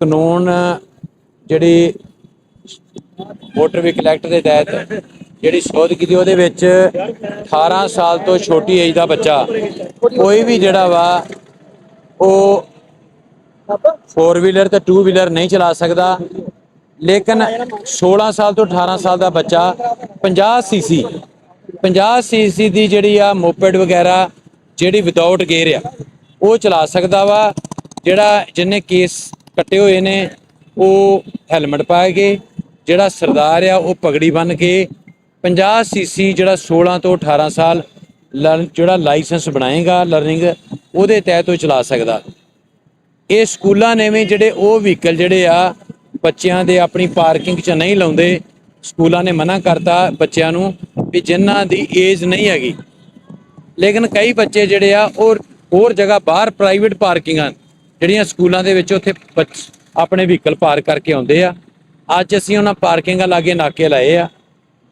ਕਾਨੂੰਨ ਜਿਹੜੀ motor vehicle act ਦੇ ਤਹਿਤ ਜਿਹੜੀ ਸੋਧ ਕੀਤੀ, ਉਹਦੇ ਵਿੱਚ 18 ਸਾਲ ਤੋਂ ਛੋਟੀ ਏਜ ਦਾ ਬੱਚਾ ਕੋਈ ਵੀ ਜਿਹੜਾ ਵਾ, ਉਹ ਫੋਰ ਵੀਲਰ ਤੇ ਟੂ ਵੀਲਰ ਨਹੀਂ ਚਲਾ ਸਕਦਾ। ਲੇਕਿਨ 16 ਸਾਲ ਤੋਂ 18 ਸਾਲ ਦਾ ਬੱਚਾ 50 ਸੀਸੀ 50 ਸੀਸੀ ਦੀ ਜਿਹੜੀ ਆ ਮੋਪੈਡ ਵਗੈਰਾ ਜਿਹੜੀ ਵਿਦਆਊਟ ਗੇਅਰ ਆ, ਉਹ ਚਲਾ ਸਕਦਾ ਵਾ। ਜਿਹੜਾ ਜਿੰਨੇ ਕੇਸ ਕੱਟੇ ਹੋਏ ਨੇ, ਉਹ ਹੈਲਮਟ ਪਾ ਕੇ ਜਿਹੜਾ ਸਰਦਾਰ ਆ, ਉਹ ਪਗੜੀ ਬੰਨ ਕੇ 50 ਸੀਸੀ ਜਿਹੜਾ 16 ਤੋਂ 18 ਸਾਲ ਲਰਨ- ਜਿਹੜਾ ਲਾਇਸੈਂਸ ਬਣਾਏਗਾ ਲਰਨਿੰਗ, ਉਹਦੇ ਤਹਿਤ ਉਹ ਚਲਾ ਸਕਦਾ। ਇਹ ਸਕੂਲਾਂ ਨੇ ਵੀ ਜਿਹੜੇ ਉਹ ਵਹੀਕਲ ਜਿਹੜੇ ਆ, ਬੱਚਿਆਂ ਦੇ ਆਪਣੀ ਪਾਰਕਿੰਗ 'ਚ ਨਹੀਂ ਲਾਉਂਦੇ, ਸਕੂਲਾਂ ਨੇ ਮਨਾ ਕਰਤਾ ਬੱਚਿਆਂ ਨੂੰ ਵੀ ਜਿਨ੍ਹਾਂ ਦੀ ਏਜ ਨਹੀਂ ਹੈਗੀ। ਲੇਕਿਨ ਕਈ ਬੱਚੇ ਜਿਹੜੇ ਆ, ਉਹ ਹੋਰ ਜਗ੍ਹਾ ਬਾਹਰ ਪ੍ਰਾਈਵੇਟ ਪਾਰਕਿੰਗਾਂ ਜਿਹੜੀਆਂ ਸਕੂਲਾਂ ਦੇ ਵਿੱਚ ਉੱਥੇ ਬੱਚ- ਆਪਣੇ ਵਹੀਕਲ ਪਾਰਕ ਕਰਕੇ ਆਉਂਦੇ ਆ। ਅੱਜ ਅਸੀਂ ਉਹਨਾਂ ਪਾਰਕਿੰਗਾਂ ਲਾਗੇ ਨਾਕੇ ਲਾਏ ਆ,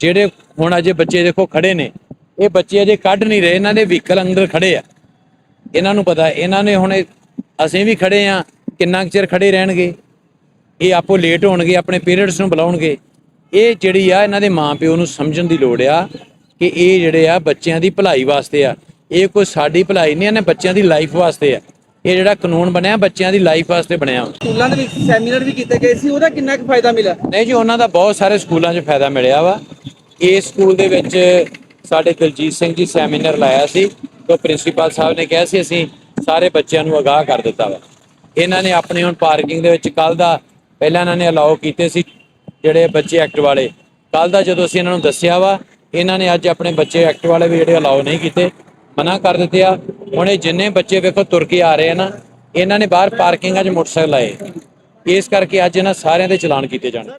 ਜਿਹੜੇ ਹੁਣ ਅਜੇ ਬੱਚੇ ਦੇਖੋ ਖੜੇ ਨੇ। ਇਹ ਬੱਚੇ ਅਜੇ ਕੱਢ ਨਹੀਂ ਰਹੇ, ਇਹਨਾਂ ਦੇ ਵਹੀਕਲ ਅੰਦਰ ਖੜੇ ਆ। ਇਹਨਾਂ ਨੂੰ ਪਤਾ, ਇਹਨਾਂ ਨੇ ਹੁਣ ਅਸੀਂ ਵੀ ਖੜੇ ਆ, ਕਿੰਨਾ ਕੁ ਚਿਰ ਖੜੇ ਰਹਿਣਗੇ? ਇਹ ਆਪੋ ਲੇਟ ਹੋਣਗੇ, ਆਪਣੇ ਪੇਰੈਂਟਸ ਨੂੰ ਬੁਲਾਉਣਗੇ। ਇਹ ਜਿਹੜੀ ਆ, ਇਹਨਾਂ ਦੇ ਮਾਪਿਓ ਨੂੰ ਸਮਝਣ ਦੀ ਲੋੜ ਆ ਕਿ ਇਹ ਜਿਹੜੇ ਆ ਬੱਚਿਆਂ ਦੀ ਭਲਾਈ ਵਾਸਤੇ ਆ। ਇਹ ਕੋਈ ਸਾਡੀ ਭਲਾਈ ਨਹੀਂ, ਇਹਨੇ ਬੱਚਿਆਂ ਦੀ ਲਾਈਫ ਵਾਸਤੇ ਆ। ਇਹ ਜਿਹੜਾ ਕਾਨੂੰਨ ਬਣਿਆ ਬੱਚਿਆਂ ਦੀ ਲਾਈਫ ਵਾਸਤੇ ਬਣਿਆ। ਸਕੂਲਾਂ ਦੇ ਵਿੱਚ ਸੈਮੀਨਾਰ ਵੀ ਕੀਤੇ ਗਏ ਸੀ ਉਹਦਾ ਕਿੰਨਾ ਕੁ ਫਾਇਦਾ ਮਿਲਿਆ? ਨਹੀਂ ਜੀ ਉਹਨਾਂ ਦਾ ਬਹੁਤ ਸਾਰੇ ਸਕੂਲਾਂ 'ਚ ਫਾਇਦਾ ਮਿਲਿਆ ਵਾ। ਇਸ ਸਕੂਲ ਦੇ ਵਿੱਚ ਸਾਡੇ ਦਲਜੀਤ ਸਿੰਘ ਜੀ ਸੈਮੀਨਾਰ ਲਾਇਆ ਸੀ ਤੋਂ ਪ੍ਰਿੰਸੀਪਲ ਸਾਹਿਬ ਨੇ ਕਿਹਾ ਸੀ ਅਸੀਂ ਸਾਰੇ ਬੱਚਿਆਂ ਨੂੰ ਅਗਾਹ ਕਰ ਦਿੱਤਾ ਵਾ। ਇਹਨਾਂ ਨੇ ਆਪਣੀ ਹੁਣ ਪਾਰਕਿੰਗ ਦੇ ਵਿੱਚ ਕੱਲ ਦਾ ਪਹਿਲਾਂ ਇਹਨਾਂ ਨੇ ਅਲਾਉ ਕੀਤੇ ਸੀ ਜਿਹੜੇ ਬੱਚੇ ਐਕਟ ਵਾਲੇ। ਕੱਲ ਦਾ ਜਦੋਂ ਅਸੀਂ ਇਹਨਾਂ ਨੂੰ ਦੱਸਿਆ ਵਾ ਇਹਨਾਂ ਨੇ ਅੱਜ ਆਪਣੇ ਬੱਚੇ ਐਕਟ ਵਾਲੇ ਵੀ ਜਿਹੜੇ ਅਲਾਉ ਨਹੀਂ ਕੀਤੇ। ਮਨਾ ਕਰ ਦਿੱਤੇ ਆ। ਹੁਣ ਇਹ ਜਿੰਨੇ ਬੱਚੇ ਵੇਖੋ ਤੁਰ ਕੇ ਆ ਰਹੇ ਆ ਨਾ, ਇਹਨਾਂ ਨੇ ਬਾਹਰ ਪਾਰਕਿੰਗਾਂ 'ਚ ਮੋਟਰਸਾਈਕਲ ਲਾਏ। ਇਸ ਕਰਕੇ ਅੱਜ ਇਹਨਾਂ ਸਾਰਿਆਂ ਦੇ ਚਲਾਨ ਕੀਤੇ ਜਾਣ।